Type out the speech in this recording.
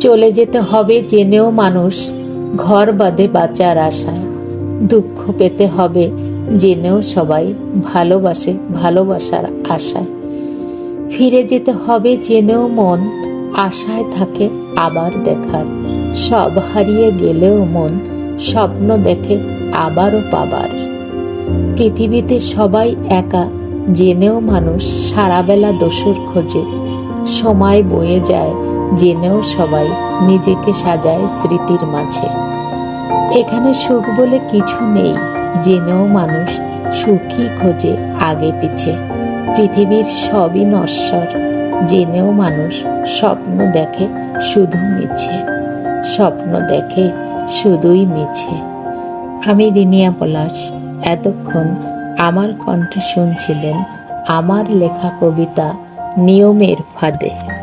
চলে যেতে হবে জেনেও মানুষ ঘর বাঁধে বাঁচার আশায়। দুঃখ পেতে হবে জেনেও সবাই ভালোবাসে ভালোবাসার আশায়। ফিরে যেতে হবে জেনেও মন, আশায় থাকে আবার দেখার। সব হারিয়ে গেলেও মন, স্বপ্ন দেখে আবারও পাবার। পৃথিবীতে সবাই একা, জেনেও মানুষ সারাবেলা দোসর খোঁজে। সময় বয়ে যায় জেনেও সবাই নিজেকে সাজায় স্মৃতির মাঝে। এখানে সুখ বলে কিছু নেই, জেনেও মানুষ সুখী খোঁজে আগে পিছে। পৃথিবীর সবই নশ্বর, জেনেও মানুষ স্বপ্ন দেখে শুধু মিছে। স্বপ্ন দেখে শুধুই মিছে। আমি রিনিয়া পলাশ এতক্ষণ আমার কণ্ঠে শুনছিলেন আমার লেখা কবিতা নিয়মের ফাঁদে।